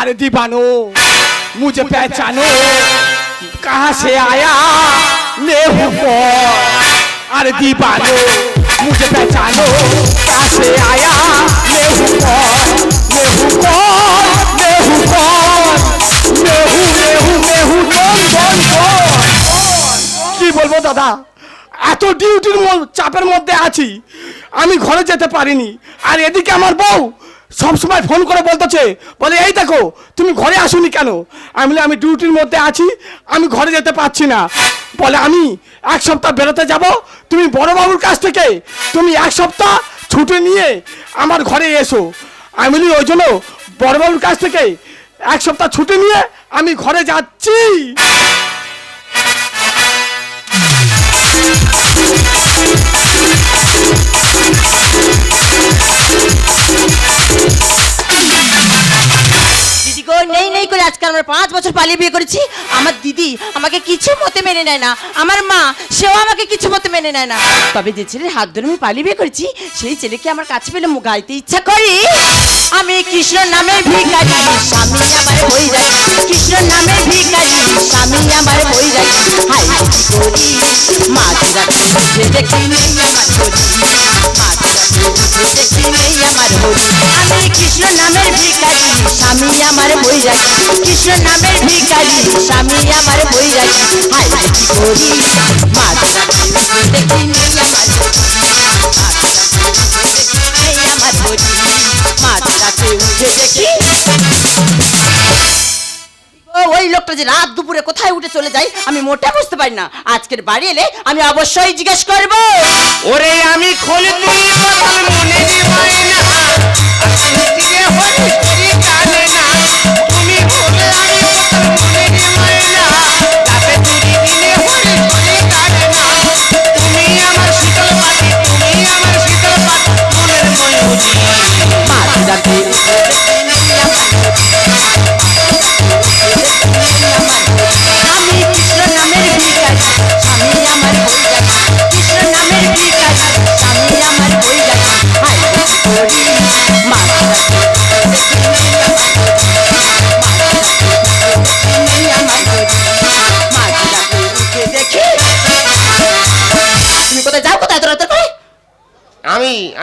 अरे दीवानो मुझे पहचानो कहाँ से आया मैं हूँ कौन अरे दीवानो मुझे पहचानो कहाँ से आया मैं हूँ कौन मैं हूँ कौन मैं हूँ कौन मैं हूँ मैं हूँ मैं हूँ कौन कौन कौन কি বলবো দাদা এত ডিউটির ম- চাপের মধ্যে আছি আমি ঘরে যেতে পারিনি আর এদিকে আমার বউ সবসময় ফোন করে বলতেছে বলে এই দেখো তুমি ঘরে আসুনি কেন? আমি বলি, আমি ডিউটির মধ্যে আছি আমি ঘরে যেতে পারছি না। বলে আমি এক সপ্তাহ বেরোতে যাব তুমি বড়বাবুর কাছ থেকে তুমি এক সপ্তাহ ছুটি নিয়ে আমার ঘরে এসো। আমি বলি ওই জন্য বড়বাবুর কাছ থেকে এক সপ্তাহ ছুটি নিয়ে আমি ঘরে যাচ্ছি। দিদি গো, নেই নেই করে আজকে আমরা পাঁচ বছর পালিয়ে বিয়ে করেছি। আমার দিদি আমাকে কিছু মতে মেনে নেয় না। আমার মা, সেও আমাকে কিছু মতে মেনে নেয় না। তবে যে ছেলের হাত ধরে আমি পালিয়ে বিয়ে করেছি, সেই ছেলেকে আমার কাছে পেলে গাইতে ইচ্ছা করি। আমি কৃষ্ণ নামে ভিখারি, স্বামী আমার বই রাখি কৃষ্ণ নামে ভিখারি, স্বামী আমার বই রাখি হাই করি? মাঝ উঠে দেখি নেই আমার হরি। মাঝ উঠে দেখি নেই আমার হরি। আমি কৃষ্ণ নামের ভিখারি, স্বামী আমার বই রাখি কৃষ্ণ নামের ভিখারি, স্বামী আমার বই রাখি হাই করি? ওই লোকটা যে রাত দুপুরে কোথায় উঠে চলে যায়, আমি মোটা বুঝতে পারি না। আজকের বাড়ি এলে আমি অবশ্যই জিজ্ঞেস করব। ওরে আমি খোলে তুই মনে নিবাই না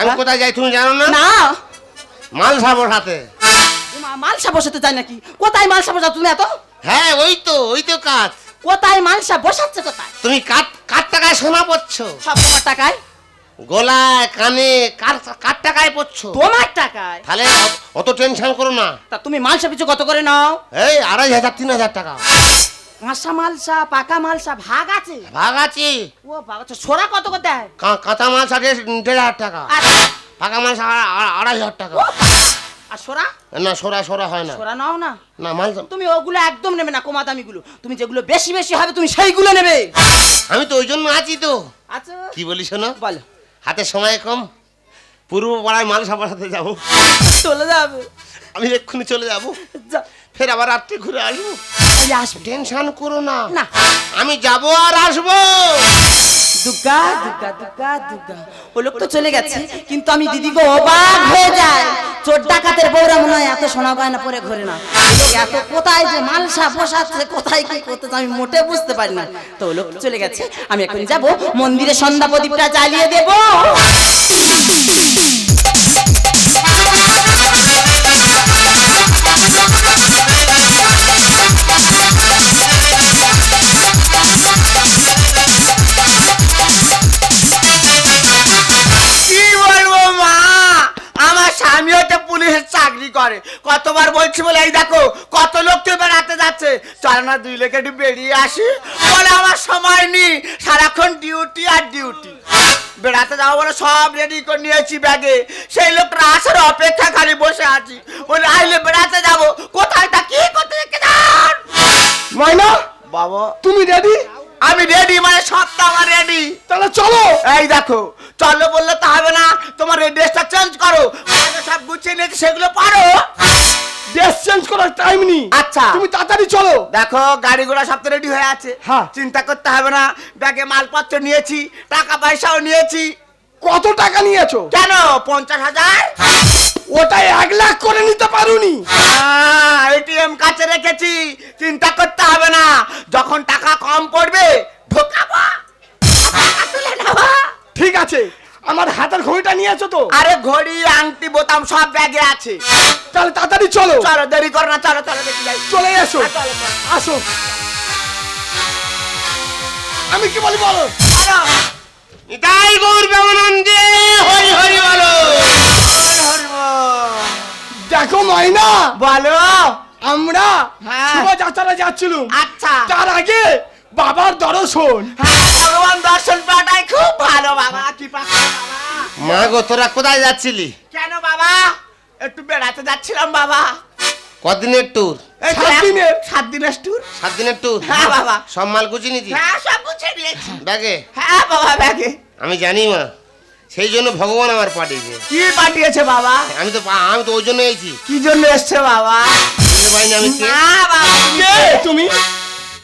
আমি কোথায় যাই তুমি জানো না? না। মাল সাবর হাতে। মা- মালসা বসাতে চাই নাকি? কোথায় মালসা বসাও তুমি এত? হ্যাঁ ওই তো ওই তো কাজ। কোথায় মালসা বসাচ্ছে কোথায়? তুমি কার কার টাকায় সোনা পড়ছ সব তোমার টাকায়? গলায় কানে কার কার টাকায় পড়ছ তোমার টাকায়? তাহলে অত- অত টেনশন করো না। তা তুমি মালসা পিছু কত করে নাও? এই আড়াই হাজার তিন হাজার টাকা। কাঁচা মালসা পাকা মালসা ভাগ আছে? ভাগ আছে। ও ভাগ আছে সোরা কত করে দেয়? কা- কাঁচা আছে দেড় হাজার টাকা। পাকা মাছ আ- আ- আড়াই হাজার টাকা। আর সোরা? না সরা সরা হয় না। সোরা নাও না। না মাল তুমি ওগুলো একদম নেবে না কমা দামিগুলো তুমি যেগুলো বেশি বেশি হবে তুমি সেইগুলো নেবে। আমি তো ওই জন্য আছি তো। আচ্ছা। কি বলি শোনো? বলো। হাতে সময় কম পূর্ব পাড়ায় মাল সাবার সাথে যাব। চলে যাবে। আমি এক্ষুনি চলে যাব। যা, ফের আবার রাত্রে ঘুরে আসব। আসবে। টেনশন করো না। না। আমি যাব আর আসব। দুর্গা দুর্গা দুর্গা দুর্গা। ও লোক তো চলে গেছে কিন্তু আমি দিদি গো অবাক হয়ে যায় চোর ডাকাতের বউরা মনে হয় এত সোনা গয়না পরে ঘরে না। এত কোথায় যে মালসা বসাচ্ছে কোথায় কি করতেছে আমি মোটে বুঝতে পারি না। তো ও লোক চলে গেছে আমি এখন যাব মন্দিরে সন্ধ্যা প্রদীপটা জ্বালিয়ে দেব। পুলিশের করে? কতবার বলছি বলে এই দেখো কত লোক তো বেড়াতে যাচ্ছে। চল না দুই লেখে একটু বেরিয়ে আসি। বলে আমার সময় নেই সারাক্ষণ ডিউটি আর ডিউটি বেড়াতে যাব বলে সব রেডি করে নিয়েছি ব্যাগে সেই লোকটা আসার অপেক্ষা খালি বসে আছি। বলে আইলে বেড়াতে যাব। কোথায় তা কি করতে জান ময়না বাবা। তুমি রেডি আমি রেডি মানে সবটা আমার রেডি তাহলে চলো। এই দেখো চলো বললে তো হবে না। তোমার এই ড্রেসটা চেঞ্জ করো। আগে সব গুছিয়ে নিয়েছি সেগুলো পারো। ড্রেস চেঞ্জ করার টাইম নেই। আচ্ছা। তুমি তাড়াতাড়ি চলো। দেখো গাড়ি ঘোড়া সব তো রেডি হয়ে আছে। হ্যাঁ। চিন্তা করতে হবে না। ব্যাগে মালপত্র নিয়েছি টাকা পয়সাও নিয়েছি। কত টাকা নিয়েছো? কেন? পঞ্চাশ হাজার? ওটা এক লাখ করে নিতে পারুনি। এটিএম কাছে রেখেছি। চিন্তা করতে হবে না। যখন টাকা কম পড়বে ঢোকাবো। টাকা তুলে নেব। ঠিক আছে আমার হাতের ঘড়িটা নিয়ে নিয়েছো তো? আরে ঘড়ি আংটি বোতাম সব ব্যাগে আছে। তাহলে তাড়াতাড়ি চলো। চলো দেরি করো না চলো চলো দেখি যাই। চলে এসো। চলো, চলো। আসো। আমি কি বলি বলো? চলো। তাই গৌর প্রেমানন্দে হরি হরি বলো। হরি হরি দেখো ময়না। বলো। আমরা হ্যাঁ। শোভাযাত্রা যাচ্ছিলাম। আচ্ছা। তার আগে বাবার দর্শন। হ্যাঁ ভগবান দর্শন পাটাই খুব ভালো বাবা। কি পাখি বাবা? মা গো তোরা কোথায় যাচ্ছিলি? কেন বাবা? একটু বেড়াতে যাচ্ছিলাম বাবা। কদিনের ট্যুর এই তো সাত এক- দিনের। সাত দিনের ট্যুর সাত দিনের ট্যুর হ্যাঁ, বাবা। সব মাল গুছিয়ে নিয়েছি হ্যাঁ সব গুছিয়ে নিয়েছি। ব্যাগে? হ্যাঁ বাবা ব্যাগে। আমি জানি মা। সেই জন্য ভগবান আমার পাঠিয়েছে। কি পাঠিয়েছে বাবা? আমি তো পা- আমি তো ওই জন্য এসেছি। কি জন্য এসছে বাবা? বুঝতে পারিনি আমি কে। না বাবা। কে তুমি?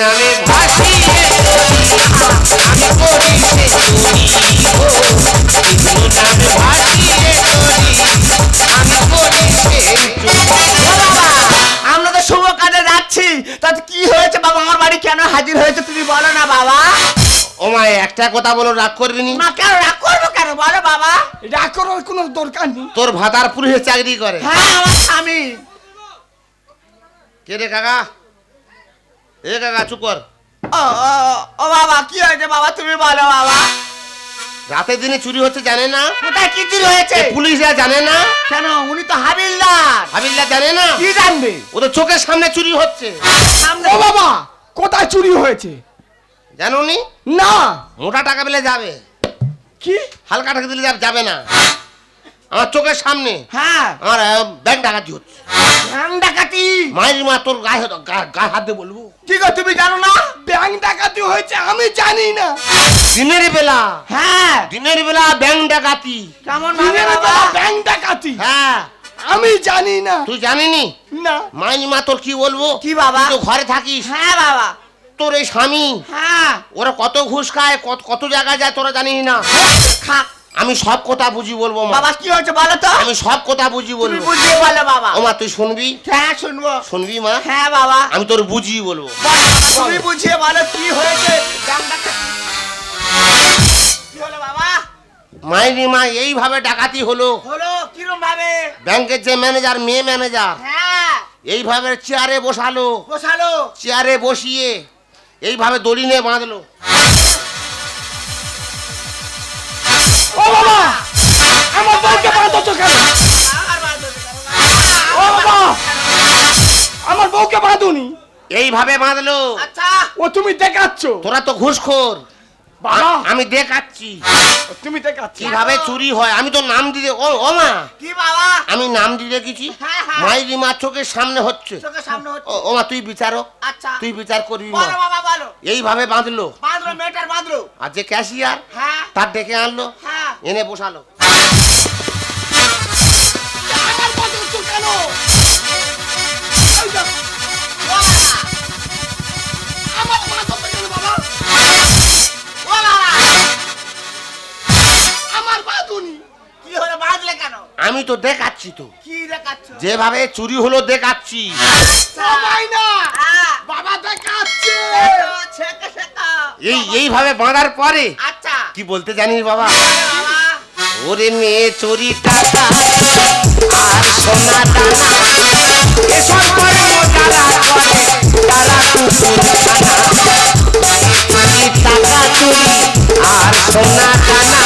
নামে ভাসিয়ে আমি করি সে চুরি গো নামে ভাসিয়ে করি আমি করি সে চুরি ও বাবা আমরা তো শুভ কাজে যাচ্ছি। তাতে কি হয়েছে বাবা? আমার বাড়ি কেন হাজির হয়েছে তুমি বলো না বাবা। ও মা একটা কথা বলো রাগ করবি নি। না কেন রাগ করব কেন? বলো বাবা। রাগ করার কোনো দরকার নেই। তোর ভাতার পুলিশে চাকরি করে। হ্যাঁ আমার স্বামী। কে রে কাকা? এ কাকা চুপ কর। ও ও, ও বাবা কি হয়েছে বাবা? তুমি বলো বাবা। রাতের দিনে চুরি হচ্ছে জানে না? কোথায় কি চুরি হয়েছে? পুলিশরা জানে না? কেন? উনি তো হাবিলদার। হাবিল্লা জানে না? কি জানবে? ওদের চোখের সামনে চুরি হচ্ছে। সামনে ও বাবা কোথায় চুরি হয়েছে? জানো নি? না। মোটা টাকা পেলে যাবে। কি? হালকা টাকা দিলে যাবে না। আমার চোখের সামনে। হ্যাঁ। আমার ব্যাংক ডাকাতি হচ্ছে। ব্যাং ডাকাতি? মায়ের মা তোর গায়ে গায়ে হাত দিয়ে বলব। কি গো তুমি জানো না? ব্যাংক ডাকাতি হয়েছে আমি জানি না। দিনের বেলা। হ্যাঁ। দিনের বেলা ব্যাংক ডাকাতি। কেমন দিনের বেলা ব্যাংক ডাকাতি। হ্যাঁ। আমি জানি না। তুই জানিনি? না। মায়ের মা তোর কি বলব? কি বাবা? তুই ঘরে থাকিস। হ্যাঁ বাবা। তোর এই স্বামী? হ্যাঁ। ওরা কত ঘুষ খায় কত কত জায়গায় যায় তোরা জানিস না? খাক আমি সব কথা বুঝি বলব মা। বাবা কি হয়েছে বলো তো? আমি সব কথা বুঝি তুমি বলব। বুঝিয়ে বলো বাবা। ও মা তুই শুনবি? হ্যাঁ শুনব। শুনবি মা? হ্যাঁ বাবা। আমি তোর বুঝিয়ে বলব। বলো তুমি বুঝিয়ে বলো কি হয়েছে? কি হলো বাবা? মায়ের মা এইভাবে ডাকাতি হলো। হলো? কিরম ভাবে? ব্যাংকের যে ম্যানেজার মেয়ে ম্যানেজার হ্যাঁ। এইভাবে চেয়ারে বসালো। বসালো। চেয়ারে বসিয়ে এইভাবে দড়ি নিয়ে বাঁধলো। বাবা। আমার বাঁধছো কেন? ও বাবা। বাবা আমার বউকে বাঁধুনি এইভাবে বাঁধলো। আচ্ছা। ও তুমি দেখাচ্ছ? তোরা তো ঘুষখোর। বাবা। আমি দেখাচ্ছি। তুমি দেখাচ্ছ? কীভাবে চুরি হয়? আমি তো নাম দিতে ও ও মা। কি বাবা? আমি নাম দিয়ে রেখেছি হ্যাঁ, হ্যাঁ। মাইরি মা চোখের সামনে হচ্ছে। চোখের সামনে হচ্ছে। ও মা তুই বিচারক। আচ্ছা। তুই বিচার করবি মা। বাবা বলো। এইভাবে বাঁধলো। বাঁধলো মেয়েটার বাঁধলো। আর যে ক্যাশিয়ার হ্যাঁ। তার ডেকে আনলো। হ্যাঁ। এনে বসালো। আমি তো দেখাচ্ছি তো। কি দেখাচ্ছ? যেভাবে চুরি হলো দেখাচ্ছি। সবাই না। হ্যাঁ। বাবা দেখাচ্ছে। ও, ছেকে শেখা এই এইভাবে বাঁধার পরে? আচ্ছা। কি বলতে জানিস বাবা ওরে মেয়ে চুরি টাকা, আর সোনা দানা। এসব করে টাকা চুরি, আর সোনা দানা।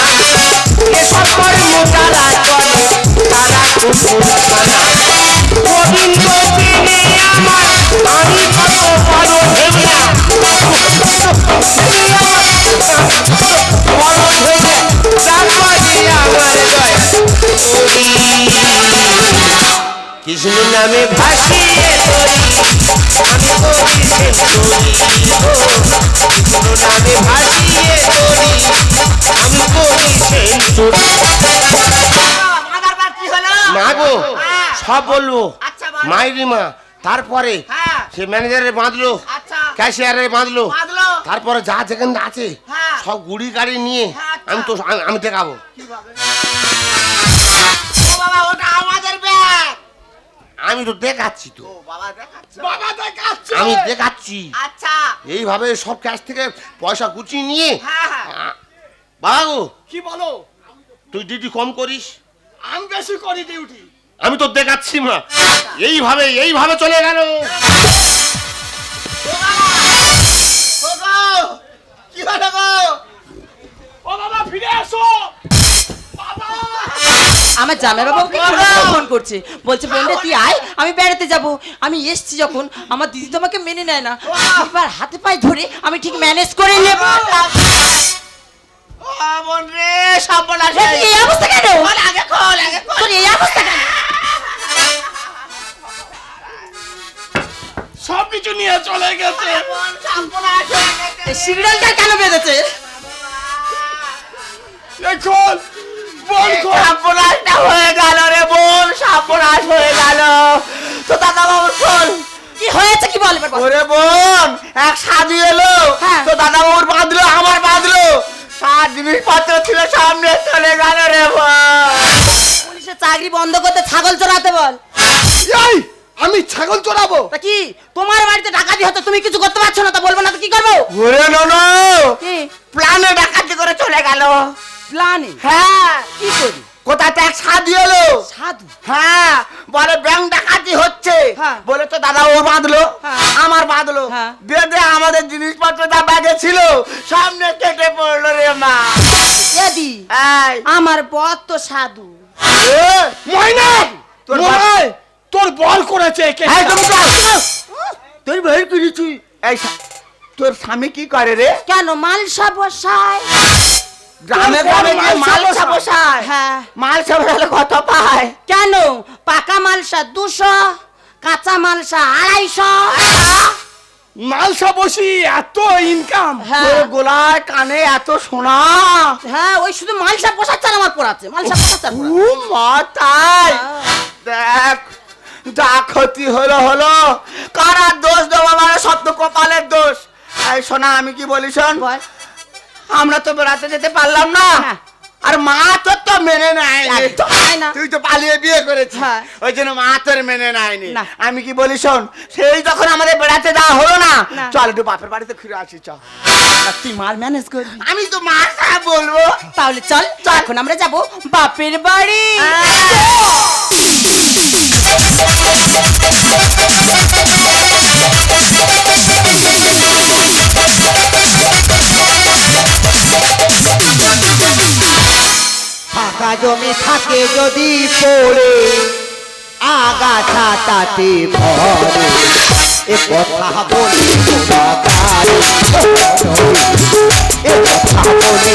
এসব করে খানা কৃষ্ণ নামে ভাসিয়ে তরি আমি করি সেঞ্চুরি কৃষ্ণ নামে ভাসিয়ে তরি আমি করি সেঞ্চুরি মাদার বার কি হলো? মা গো। সব বলব। আচ্ছা, মাইরি মা তারপরে হ্যাঁ। সে ম্যানেজারে বাঁধলো আচ্ছা। ক্যাশিয়ারে বাঁধলো বাঁধলো। তারপরে যা যেখানে আছে হ্যাঁ। সব গুড়ি গাড়ি নিয়ে হ্যাঁ, আচ্ছা। আমি তো আমি- দেখাবো। কীভাবে ও বাবা ওটা আমাদের ব্যাগ। আমি তো দেখাচ্ছি তো। ও বাবা দেখাচ্ছে। বাবা দেখাচ্ছে। আমি দেখাচ্ছি। আচ্ছা। এইভাবে সব ক্যাশ থেকে পয়সা গুছিয়ে নিয়ে হ্যাঁ হ্যাঁ। বাবা কি বলো? তুই ডিউটি কম করিস। আমি বেশি করি ডিউটি আমি তো দেখাচ্ছি মা। এইভাবে এইভাবে চলে গেল। ও বাবা ও গো কি হলো গো? ও বাবা ফিরে আসো বাবা। আমার জামাই বাবাকে ফোন করছে। বলছে বোনরে তুই আয় আমি বেড়াতে যাব। আমি এসছি যখন। আমার দিদি তোমাকে মেনে নেয় না। এবার হাতে পায়ে ধরে আমি ঠিক ম্যানেজ করে নেব। ও বোন রে সব বলা এই অবস্থা কেন? খোল আগে খোল আগে খোল তোর এই অবস্থা কেন? সব কিছু নিয়ে চলে গেছে। বোন সর্বনাশ হয়ে গেছে। এই কেন বেঁধেছে? খোল বল খোল সর্বনাশটা হয়ে গেল রে বোন সর্বনাশ হয়ে গেল। তো দাদা বাবু শোন। কি হয়েছে কি বল এবার বল। ওরে বোন এক সাধু এলো। হ্যাঁ। তো দাদা বাবুর বাঁধলো আমার বাঁধলো। সার জিনিসপত্র ছিল সামনে চলে গেল রে পুলিশের চাকরি বন্ধ করতে ছাগল চড়াতে বল। এই আমি ছাগল চড়াবো। তা কি তোমার বাড়িতে ডাকাতি হতো তুমি কিছু করতে পারছ না তা বলব না তো কি করব? ওরে ননো কি? প্লানে ডাকাতি করে চলে গেল। প্ল্যানে হ্যাঁ। কি করি কোথাতে এক সাধু এলো? সাধু? হ্যাঁ বলে ব্যাংক ডাকাতি হচ্ছে। হ্যাঁ। বলে তো দাদা ও বাঁধলো হ্যাঁ। আমার বাঁধলো। হ্যাঁ। বেঁধে আমাদের জিনিসপত্র যা ব্যাগে ছিল সামনে কেটে পড়ল রে মা। এদি আমার বর তো সাধু। ময়না তোর তোর বল করেছে। তোর বের করেছি এই তোর স্বামী কি করে রে? কেন মালসা বসায়? গ্রামে গ্রামে যে মালসা মালসা বসায়। বসায় হ্যাঁ মালসা বসালে কত পায়? কেন? পাকা মালসা দুশো কাঁচা মালসা আড়াইশো। মালসা বসি এত ইনকাম হ্যাঁ। গোলায় কানে এত সোনা। হ্যাঁ ওই শুধু মালসা পোষাচ্ছেন আমার পড়াচ্ছে মালসা পোষাচ্ছেন ও মা তাই দেখ যা ক্ষতি হলো হলো। কারার দোষ দেবো মানে সব তো কপালের দোষ? এই শোনা আমি কি বলি শোন? আমরা তো বেড়াতে যেতে পারলাম না। হ্যাঁ। আর মা তোর তো মেনে নেয়নি। তুই তো পালিয়ে বিয়ে করেছিস। হ্যাঁ। ওই জন্য মা তোর মেনে নেয়নি। আমি কি বলি শোন সেই যখন আমাদের বেড়াতে যাওয়া হলো না। চল একটু বাপের বাড়িতে ফিরে আসি চল। তুই মাল ম্যানেজ করবি? আমি তো মা বলব। তাহলে চল এখন আমরা যাব বাপের বাড়ি। ফাঁকা জমি থাকে যদি পড়ে আগাছা তাতে ভরে। এ কথা বলি এ কথা বলি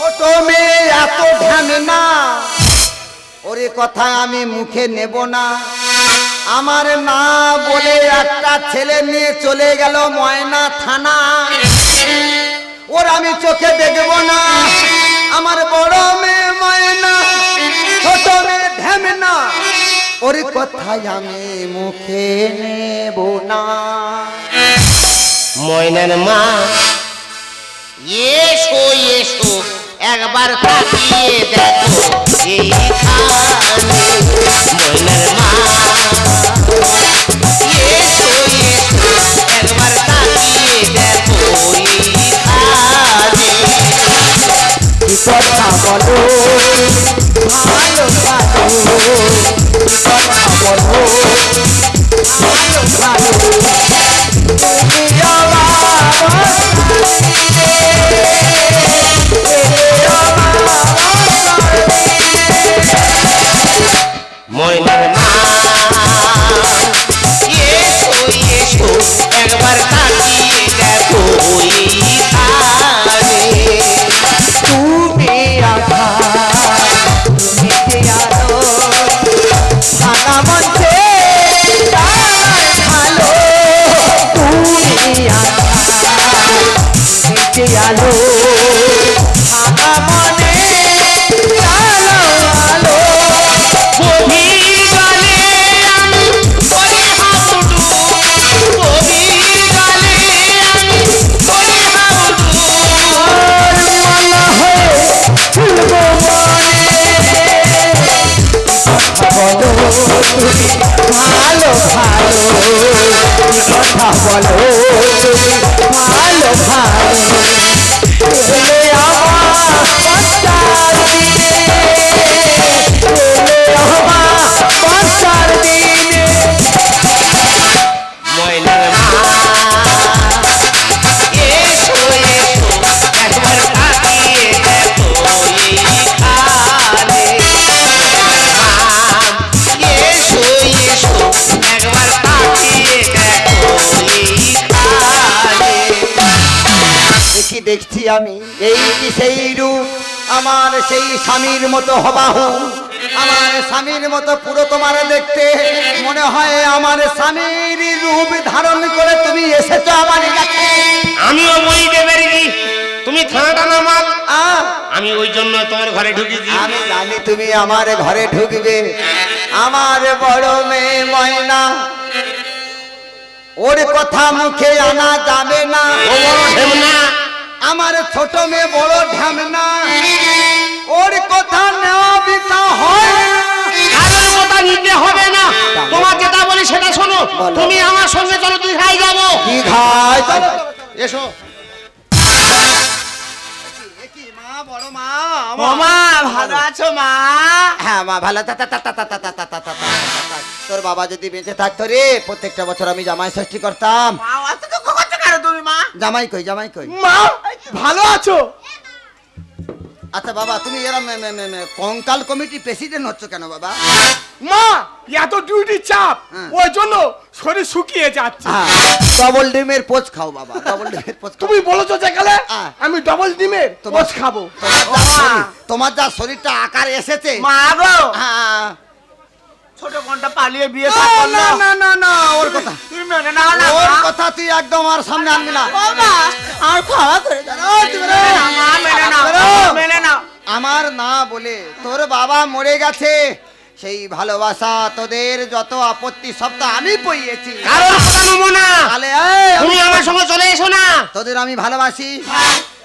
ছোট মেয়ে এত ধ্যান না। ওরে কথা আমি মুখে নেব না। আমার না বলে একটা ছেলে নিয়ে চলে গেল ময়না থানা। ওর আমি চোখে দেখব না। আমার বড় মেয়ে ময়না, ছোট মেয়ে ঢেমনা ওর কথাই আমি মুখে নেব না। ময়নার মা, এসো এসো। একবার তাকিয়ে দেখো এইখানে ময়নার মা। একবার তাকিয়ে দেখো এইখানে একবার তাক আমি এই কি সেই রূপ? আমার সেই স্বামীর মতো হবাহু আমার স্বামীর মতো পুরো তোমার দেখতে। মনে হয় আমার স্বামীর রূপ ধারণ করে তুমি এসেছ আমার কাছে। আমিও বইতে পেরেছি তুমি থানাটা নামাল আমি ওই জন্য তোমার ঘরে ঢুকেছি। আমি জানি তুমি আমার ঘরে ঢুকবে। আমার বড় মেয়ে ময়না। ওর কথা মুখে আনা যাবে না। ও বড় ঢেমনা আমার ছোট মেয়ে বড় ঢামনা ওর কথা নেওয়া হয় হবে না তোমার যেটা বলি সেটা শোনো তুমি আমার সঙ্গে চলো যাব এসো তোর বাবা যদি বেঁচে থাকতো রে প্রত্যেকটা বছর আমি জামাই ষষ্ঠী করতাম মা অত দুঃখ করছ কেন তুমি মা? জামাই কই জামাই কই? মা? ভালো আছো? আচ্ছা বাবা তুমি এরম কঙ্কাল কমিটি প্রেসিডেন্ট হচ্ছ কেন বাবা? মা এত ডিউটি চাপ হ্যাঁ। ওই জন্য শরীর শুকিয়ে যাচ্ছে। হ্যাঁ ডবল ডিমের পোচ খাও বাবা ডবল ডিমের পোচ তুমি বলেছ যেখানে হ্যাঁ। আমি ডবল ডিমের পোচ খাব। তোমার যা তোমার যা শরীরটা আকার এসেছে। মা গো। হ্যাঁ। ছোট বোনটা পালিয়ে বিয়ে না, না না না না ওর কথা। মেনে নাও না ওর কথা তুই একদম আর সামনে আনবি না। আর ক্ষমা করে দাও। ওই তুমি রে। মেনে নাও, মেনে নাও বেরো। মেনে নাও। আমার না বলে তোর বাবা মরে গেছে। সেই ভালোবাসা তোদের যত আপত্তি সব তো আমি পইয়েছি। কারোর কথা নেব না। তুমি আমার সঙ্গে চলে এসো না। তোদের আমি ভালোবাসি।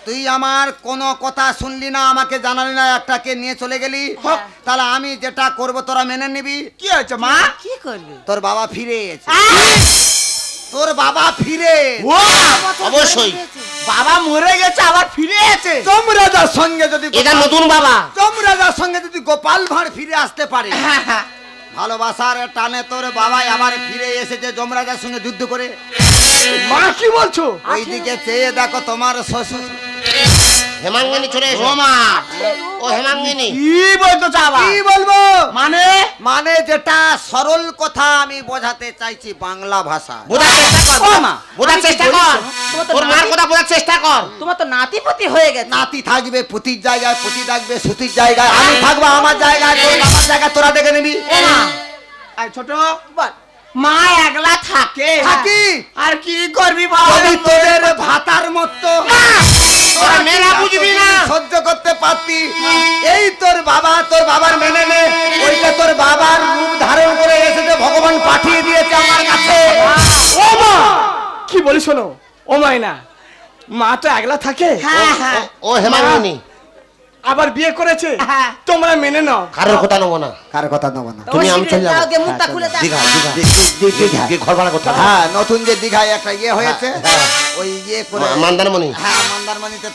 তুই আমার কোনো কথা শুনলি না আমাকে জানালি না একটাকে নিয়ে চলে গেলি? তাহলে আমি যেটা করব তোরা মেনে নিবি। কি হয়েছে মা? কি করবে? তোর বাবা ফিরে এসে তোর বাবা ফিরে অবশ্যই। বাবা মরে গেছে আবার ফিরে এসে যমরাজার সঙ্গে যদি এটা নতুন বাবা। যমরাজার সঙ্গে যদি গোপাল ভাঁড় ফিরে আসতে পারে ভালোবাসার টানে তোর বাবাই আবার ফিরে এসেছে যমরাজার সঙ্গে যুদ্ধ করে। মা কি বলছো? ওইদিকে চেয়ে দেখো তোমার শ্বশুর। হেমাঙ্গিনী চলে এসো। মা ও হেমাঙ্গিনী। কি বলতো চাবা কি বলব? মানে? মানে যেটা সরল কথা আমি বোঝাতে চাইছি বাংলা ভাষা। বোঝার চেষ্টা কর। মা, বোঝার চেষ্টা কর। তোর মার কথা বোঝার চেষ্টা কর। তোমার তো নাতিপতি হয়ে গেছে। নাতি থাকবে পুতির জায়গায় পুতি থাকবে সুতির জায়গায়। আমি থাকব আমার জায়গায় তোর আমার জায়গায় তোরা দেখে নিবি। ও মা। আই ছোট বল। মা একলা থাকে। থাকি। আর কি করবি বাবা তোদের ভাতার মতো। তোরা মেলা বুঝবি না। সহ্য করতে পারতি। এই তোর বাবা তোর বাবার মেনে নে। ওইটা তোর বাবার রূপ ধারণ করে এসেছে ভগবান পাঠিয়ে দিয়েছে আমার কাছে। ও মা! কি বলি শোনো? ও মাইনা মা তো একলা থাকে? হ্যাঁ হ্যাঁ। ও হেমাঙ্গিনী। আবার বিয়ে করেছে? হ্যাঁ। তোমরা মেনে নাও। কারোর কথা নেব না। কার কথা নেব না। তুমি আমি চলে যাব। গে মুখটা খুলে দাও দীঘা দীঘা ঘর ভাড়া করতে হ্যাঁ নতুন যে দীঘায় একটা ইয়ে হয়েছে হ্যাঁ। ওই ইয়ে করে মান্দারমণি। হ্যাঁ মন্দারমণিতে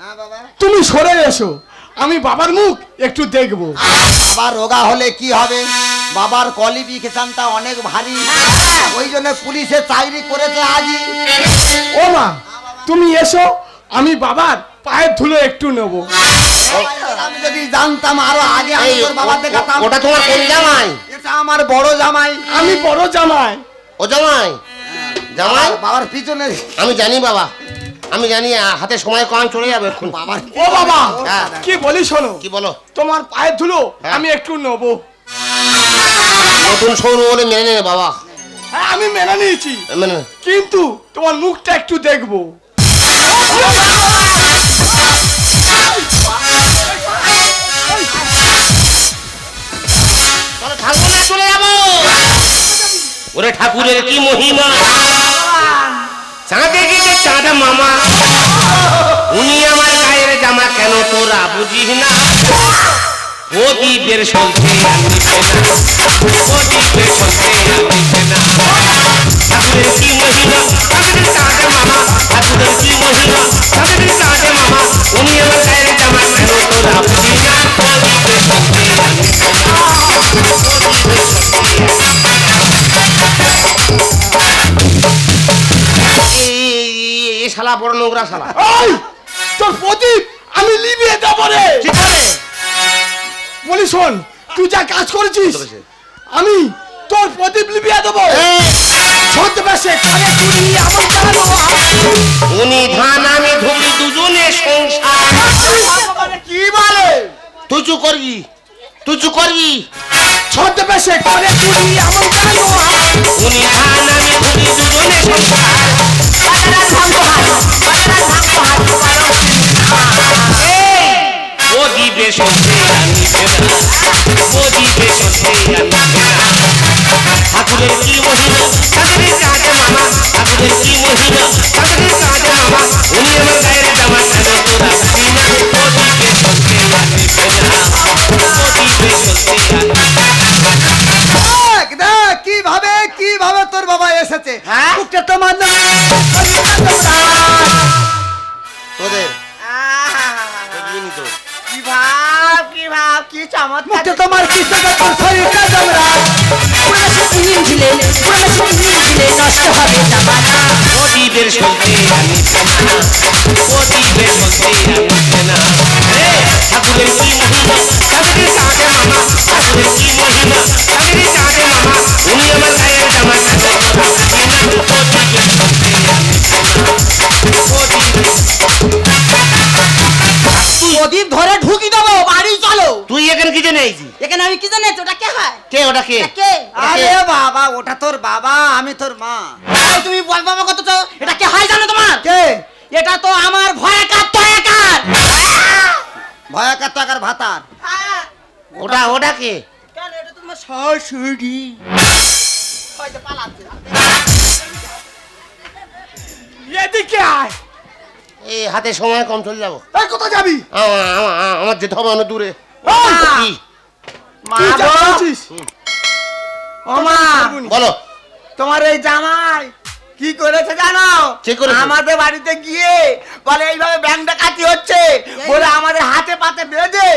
হ্যাঁ বাবা। তুমি সরে এসো। আমি বাবার মুখ একটু দেখব। বাবার রোগা হলে কি হবে? বাবার কোয়ালিফিকেশনটা অনেক ভারী। ওই জন্য পুলিশে চাকরি করেছে আজই ও মা তুমি এসো আমি বাবার পায়ের ধুলো একটু নেব। আমি যদি জানতাম আরও আগে আমি তোর বাবা ও- দেখাতাম ওটা তোমার কোন জামাই? এটা আমার বড় জামাই। আমি বড় জামাই। ও জামাই? জামাই? বাবার- পিছনে। আমি জানি বাবা। আমি জানি হাতে সময় কম চলে যাবে এখন। বাবার ও বাবা হ্যাঁ। কি বলি শোনো? কি বলো? তোমার পায়ের ধুলো হ্যাঁ। আমি একটু নেব। নতুন সৌর বলে মেনে নে বাবা। হ্যাঁ আমি মেনে নিয়েছি। মেনে কিন্তু তোমার মুখটা একটু দেখব। ওরে ঠাকুরের কি মহিমা? চাঁদে গেছে চাঁদ মামা। উনি আমার গায়ের জামা কেন তোরা বুঝিস না? না ঠাকুরের কি মহিমা? ঠাকুরের মামা। ঠাকুরের কি মহিমা? ঠাকুরের মামা। উনি আমার গায়ের জামা কেন তোরা বুঝিস না? এই শালা বড় নোংরা শালা। এই তোর প্রদীপ আমি লিবিয়ে দেবো রে। ঠিক বলি শোন তুই যা কাজ করেছিস করেছে? আমি তোর প্রদীপ লিবিয়ে দেবো। ছদ্মবেশে কানে তুলি আমার জানো উনি ধান আমি দুজনে সংসার। কি বলে? তুই চুপ করবি তুই চুপ করবি। ছদ্মবেশে কানে তুলি আমার জানো উনি ধান আমি ধুবি দুজনে সংসার প্রদীপে সন্ধে আমি প্রদীপে সন্ধে আমি ঠাকুরের কি মহিমা? ঠাকুরের কাজে মামা। ঠাকুরের কি মহিমা? ঠাকুরের কাজে মামা। উনি আমার গায়ের জামা কেন তোরা প্রদীপে সন্ধে কীভাবে কীভাবে তোর বাবা এসেছে? হ্যাঁ? তোমার তোদের। কি ভাব কি ভাব কি চমৎকার। তোমার তোর শরীরটা জমরা ওটা কে? আরে বাবা ওটা তোর বাবা আমি তোর মা। তুমি বল বাবা কত তো? এটা কে হয় জানো তোমার? কে? এটা তো আমার ভয়কার তয়াকার। ভয়াকার টাকার ভাতার। ওটা ওটা কে? কেন এটা তোমার শাশুড়ি। হয়তো পালাচ্ছে। এদিকে আয়। এই হাতে সময় কম চলে যাব। এই কোথায় যাবি? আমার যেতে হবে অনেক দূরে। মা তুই বলছিস? বলো তোমার এই জামাই কি করেছে জানো আমাদের বাড়িতে গিয়ে বলে এইভাবে ব্যাংক ডাকাতি হচ্ছে বলে আমাদের হাতে পাতে বেঁধে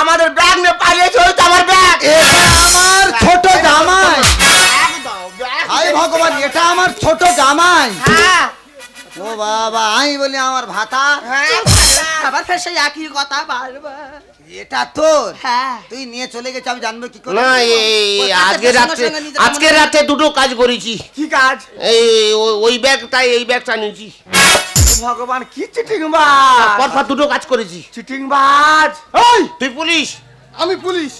আমাদের ব্যাগ নিয়ে পালিয়েছে ওই আমার ব্যাগ আমার ছোট জামাই হায় ভগবান এটা আমার ছোট জামাই হ্যাঁ ও বাবা আমি বলি আমার ভাতা? হ্যাঁ আবার ফের সেই একই কথা বারবার। এটা তোর? হ্যাঁ। তুই নিয়ে চলে গেছে আমি জানব কি করে না এই আজকে নিজের আজকে রাতে দুটো কাজ করেছি। কি কাজ? এই ওই ব্যাগটা এই ব্যাগটা নিয়েছি। ভগবান কি চিটিং বাজ পরপর দুটো কাজ করেছি। চিটিং বাজ এই তুই পুলিশ? আমি পুলিশ।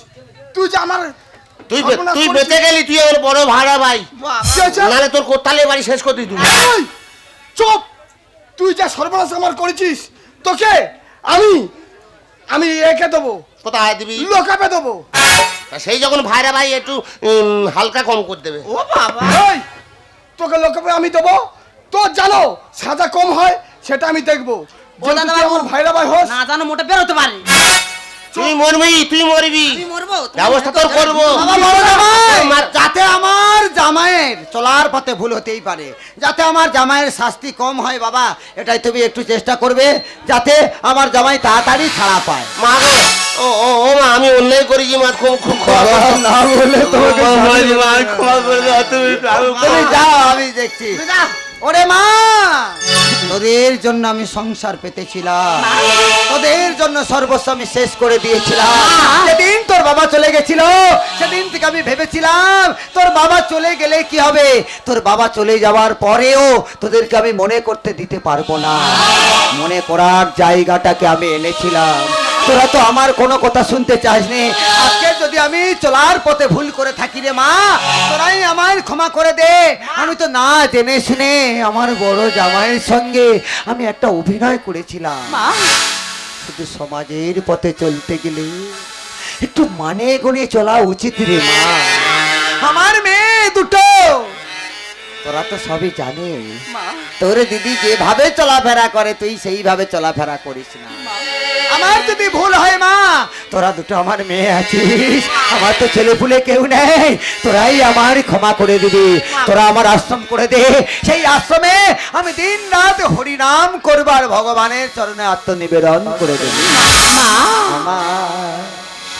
তুই যে আমার তুই তুই। বেঁচে গেলি তুই আমার বড় ভাড়া ভাই। কি নাহলে তোর কোথালে বাড়ি শেষ করে দিই চুপ। তুই যা সর্বনাশ আমার করেছিস তোকে আমি আমি একে দেবো। কোথায় দিবি? লোকাপে দেবো। তা সেই যখন ভাইরা ভাই একটু উম, হালকা কম করে দেবে। ও বাবা। এই তোকে লোকাপে আমি দেবো? তো জানো সাজা কম হয় সেটা আমি দেখব। ও দাদা যেহেতু তুই আমার ভাইরা ভাই হোস না জানো মোটে বেরোতে পারে। তুই মরবি তুই মরবি। ব্যবস্থা তোর করব। যাতে আমার জামাইয়ের চলার পথে ভুল হতেই পারে। যাতে আমার জামাইয়ের শাস্তি কম হয় বাবা এটাই তুমি একটু চেষ্টা করবে যাতে আমার জামাই তাড়াতাড়ি ছাড়া পায়। মা গো ও ও ও মা আমি অন্যায় করেছি মা খুব খুব না বলে তোমাকে তুমি যাও আমি দেখছি। ওরে মা! তোদের জন্য আমি সংসার পেতেছিলাম। তোদের জন্য সর্বস্ব আমি শেষ করে দিয়েছিলাম। সেদিন তোর বাবা চলে গেছিল সেদিন থেকে আমি ভেবেছিলাম তোর বাবা চলে গেলে কি হবে? তোর বাবা চলে যাওয়ার পরেও তোদেরকে আমি মনে করতে দিতে পারব না। মনে করার জায়গাটাকে আমি এনেছিলাম। তোরা তো আমার কোনো কথা শুনতে চাস চাসনি আজকে যদি আমি চলার পথে ভুল করে থাকি রে মা তোরাই আমার ক্ষমা করে দে। আমি তো না জেনে শুনে আমার বড় জামাইয়ের সঙ্গে আমি একটা অভিনয় করেছিলাম। মা। শুধু সমাজের পথে চলতে গেলে একটু মানে গুনে চলা উচিত রে মা। আমার মেয়ে দুটো। তোরা তো সবই জানিস। মা। তোর দিদি যেভাবে চলাফেরা করে তুই সেইভাবে চলাফেরা করিস না। আমার যদি ভুল হয় মা তোরা দুটো আমার মেয়ে আছিস। আমার তো ছেলে পুলে কেউ নেই। তোরাই আমার ক্ষমা করে দিবি। তোরা আমার আশ্রম করে দে। সেই আশ্রমে আমি দিন রাত হরিনাম করবার ভগবানের চরণে আত্মনিবেদন করে দেবি। মা। আমার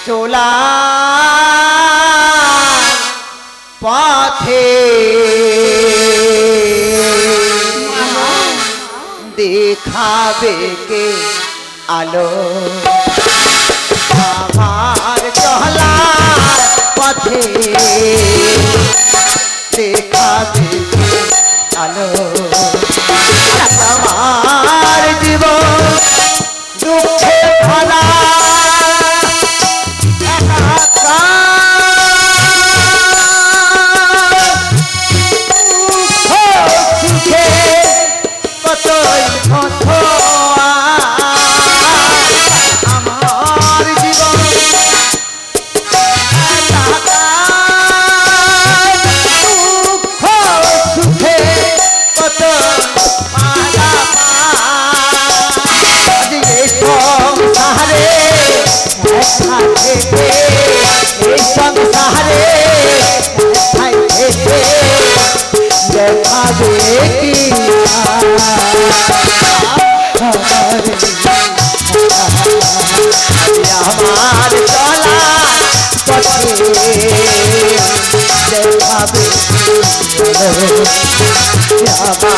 চোলা পথে দেখাবে কে আলো? আমার চলা পথে। দেখাবে থেকে এই সংসারে থেকে দেখাবে কি আমার চলা পথে দেখাবে আমার